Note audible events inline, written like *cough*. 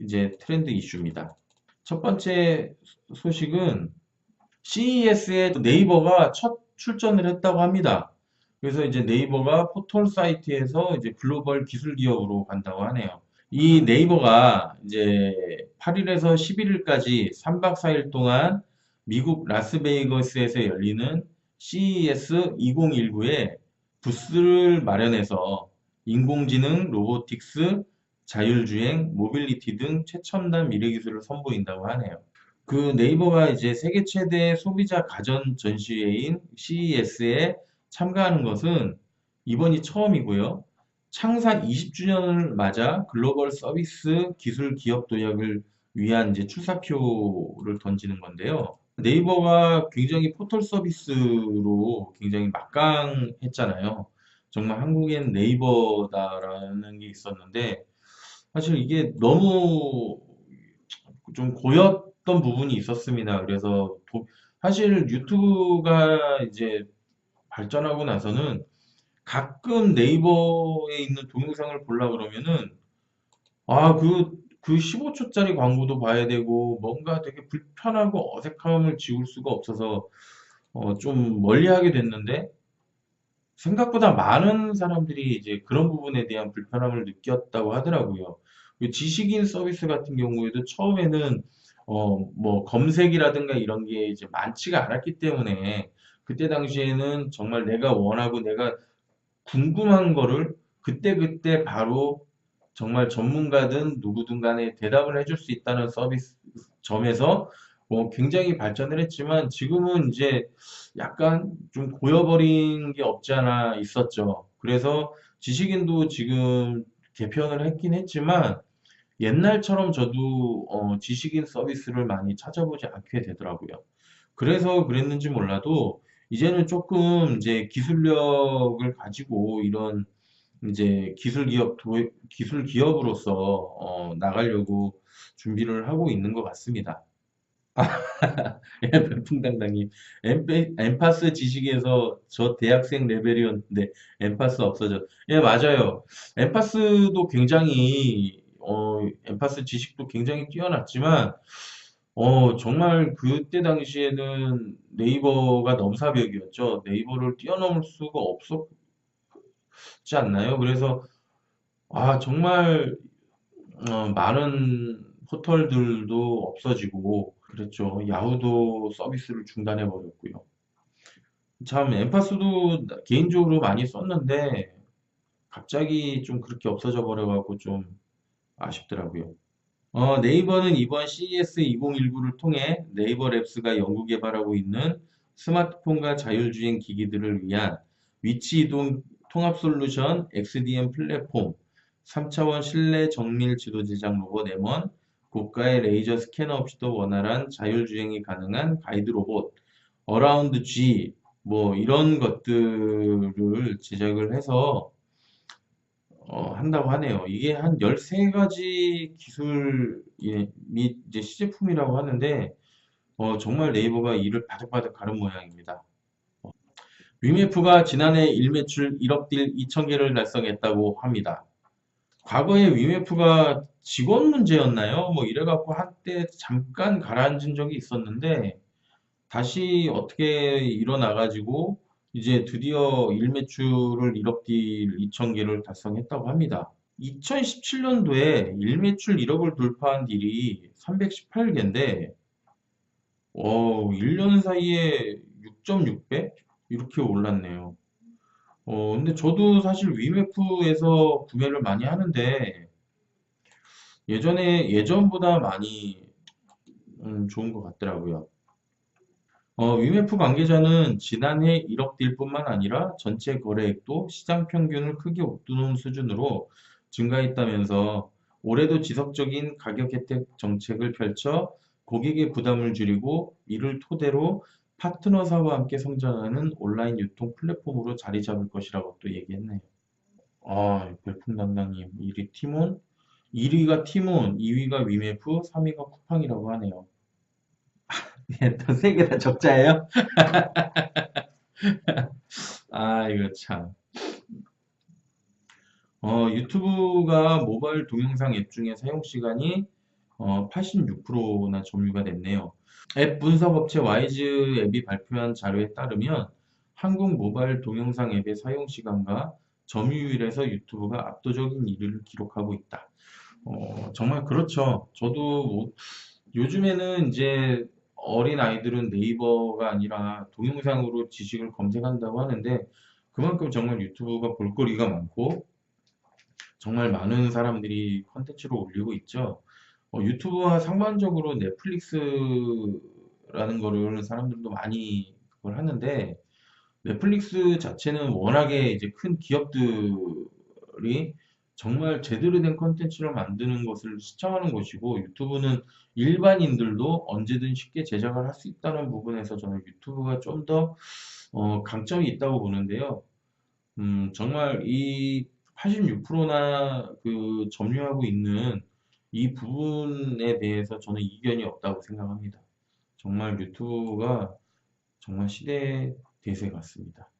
이제 트렌드 이슈입니다. 첫 번째 소식은 CES에 네이버가 첫 출전을 했다고 합니다. 그래서 이제 네이버가 포털 사이트에서 이제 글로벌 기술 기업으로 간다고 하네요. 이 네이버가 이제 8일에서 11일까지 3박 4일 동안 미국 라스베이거스에서 열리는 CES 2019에 부스를 마련해서 인공지능, 로보틱스, 자율주행, 모빌리티 등 최첨단 미래 기술을 선보인다고 하네요. 그 네이버가 이제 세계 최대 소비자 가전 전시회인 CES에 참가하는 것은 이번이 처음이고요. 창사 20주년을 맞아 글로벌 서비스 기술 기업 도약을 위한 이제 출사표를 던지는 건데요. 네이버가 굉장히 포털 서비스로 굉장히 막강했잖아요. 정말 한국엔 네이버다라는 게 있었는데 사실 이게 너무 좀 고였던 부분이 있었습니다. 그래서 도- 사실 유튜브가 이제 발전하고 나서는 가끔 네이버에 있는 동영상을 보려 그러면은 아, 그, 그 15초짜리 광고도 봐야 되고 뭔가 되게 불편하고 어색함을 지울 수가 없어서 어, 좀 멀리 하게 됐는데 생각보다 많은 사람들이 이제 그런 부분에 대한 불편함을 느꼈다고 하더라고요. 그 지식인 서비스 같은 경우에도 처음에는 어, 뭐 검색이라든가 이런 게 이제 많지가 않았기 때문에 그때 당시에는 정말 내가 원하고 내가 궁금한 거를 그때그때 바로 정말 전문가든 누구든 간에 대답을 해줄 수 있다는 서비스 점에서 뭐 굉장히 발전을 했지만 지금은 이제 약간 좀 고여버린 게 없지 않아 있었죠. 그래서 지식인도 지금 개편을 했긴 했지만 옛날처럼 저도 어, 지식인 서비스를 많이 찾아보지 않게 되더라고요. 그래서 그랬는지 몰라도 이제는 조금 이제 기술력을 가지고 이런 이제 기술 기업 도, 기술 기업으로서 어, 나가려고 준비를 하고 있는 것 같습니다. *laughs* 예, 별풍당당님. 엠파스 지식에서 저 대학생 레벨이었는데 엠파스 없어져. 예, 맞아요. 엠파스도 굉장히 어, 엠파스 지식도 굉장히 뛰어났지만 어, 정말 그때 당시에는 네이버가 넘사벽이었죠. 네이버를 뛰어넘을 수가 없었지 않나요? 그래서 아, 정말 어, 많은 포털들도 없어지고 그랬죠. 야후도 서비스를 중단해 버렸고요. 참 엠파스도 나- 개인적으로 많이 썼는데 갑자기 좀 그렇게 없어져 버려가지고 좀 아쉽더라고요. 어, 네이버는 이번 CES 2019를 통해 네이버 랩스가 연구 개발하고 있는 스마트폰과 자율주행 기기들을 위한 위치 이동 통합 솔루션 XDM 플랫폼, 3차원 실내 정밀 지도 제작 로봇 M1, 고가의 레이저 스캐너 없이도 원활한 자율주행이 가능한 가이드 로봇, 어라운드 G, 뭐 이런 것들을 제작을 해서 어, 한다고 하네요. 이게 한 13가지 기술 예, 및 이제 시제품이라고 하는데 어, 정말 네이버가 이를 바득바득 가른 모양입니다. 위메프가 지난해 일매출 1억 딜 2천 개를 달성했다고 합니다. 과거에 위메프가 직원 문제였나요? 뭐 이래갖고 한때 잠깐 가라앉은 적이 있었는데 다시 어떻게 일어나가지고 이제 드디어 일매출을 1억 딜 2천 개를 달성했다고 합니다. 2017년도에 일매출 1억을 돌파한 딜이 318개인데 어, 1년 사이에 6.6배? 이렇게 올랐네요. 어, 근데 저도 사실 위메프에서 구매를 많이 하는데 예전에 예전보다 많이 음, 좋은 것 같더라고요. 어, 위메프 관계자는 지난해 1억 딜 뿐만 아니라 전체 거래액도 시장 평균을 크게 웃도는 수준으로 증가했다면서 올해도 지속적인 가격 혜택 정책을 펼쳐 고객의 부담을 줄이고 이를 토대로 파트너사와 함께 성장하는 온라인 유통 플랫폼으로 자리 잡을 것이라고 또 얘기했네요. 아, 별풍당당님, 1위 티몬, 1위가 티몬, 2위가 위메프, 3위가 쿠팡이라고 하네요. *laughs* 예, 또세 개 다 적자예요? *laughs* 아, 이거 참. 어, 유튜브가 모바일 동영상 앱 중에 사용 시간이 어, 86%나 점유가 됐네요. 앱 분석 업체 와이즈 앱이 발표한 자료에 따르면 한국 모바일 동영상 앱의 사용 시간과 점유율에서 유튜브가 압도적인 1위를 기록하고 있다. 어, 정말 그렇죠. 저도 뭐 요즘에는 이제 어린 아이들은 네이버가 아니라 동영상으로 지식을 검색한다고 하는데 그만큼 정말 유튜브가 볼거리가 많고 정말 많은 사람들이 컨텐츠를 올리고 있죠. 어, 유튜브와 상반적으로 넷플릭스라는 거를 사람들도 많이 그걸 하는데 넷플릭스 자체는 워낙에 이제 큰 기업들이 정말 제대로 된 컨텐츠를 만드는 것을 시청하는 것이고 유튜브는 일반인들도 언제든 쉽게 제작을 할 수 있다는 부분에서 저는 유튜브가 좀더 어, 강점이 있다고 보는데요. 음, 정말 이 86%나 그 점유하고 있는 이 부분에 대해서 저는 이견이 없다고 생각합니다. 정말 유튜브가 정말 시대의 대세 같습니다.